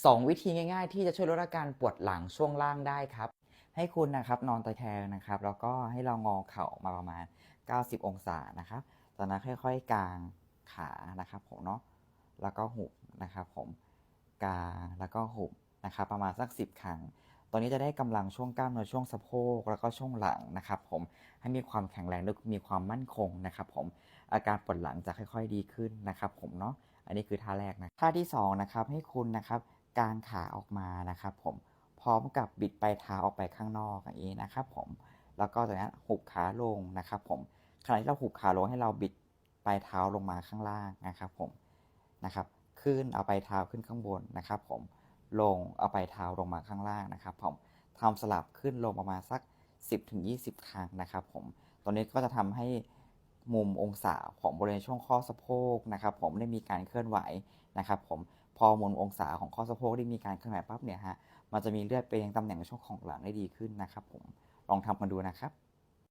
2 วิธีง่าย ๆ ที่จะช่วยลดอาการปวดหลังช่วงล่างได้ครับ ให้คุณนะครับนอนตะแคงนะครับ แล้วก็ให้เรางอเข่ามาประมาณ 90 องศานะครับตอนนั้นค่อยๆกางขานะครับผมเนาะแล้วก็หุบนะครับผมกางแล้วก็หุบนะครับประมาณสัก 10 ครั้งตอนนี้จะได้กำลังช่วงกล้ามเนื้อช่วงสะโพกแล้วก็ช่วงหลังนะครับ ผมให้มีความแข็งแรงและมีความมั่นคงนะครับ ผมอาการปวดหลังจะค่อย ๆ ดีขึ้นนะครับ ผมเนาะอันนี้คือท่าแรกนะท่าที่สองนะครับให้คุณนะครับ กางขาออกมานะครับผมพร้อมกับบิดปลายเท้าออกไปข้างนอกอย่างนี้นะครับผมแล้วก็จากนั้นหุบขาลงนะครับผมขณะที่เราหุบขาลงให้เราบิดปลายเท้าลงมาข้างล่างนะครับผมนะครับขึ้นเอาปลายเท้าขึ้นข้างบนนะครับผมลงเอาปลายเท้าลงมาข้างล่างนะครับผมทำสลับขึ้นลงประมาณสัก 10-20 ครั้งนะครับผมตอนนี้ก็จะทำให้ มุมองศาของบริเวณช่วงข้อสะโพกนะครับผมได้มีการเคลื่อนไหวนะครับผมพอมุมองศาของข้อสะโพกได้มีการเคลื่อนไหวปั๊บเนี่ยฮะมันจะมีเลือดไปยังตำแหน่งช่วงของหลังได้ดีขึ้นนะครับผมลองทำกันดูนะครับ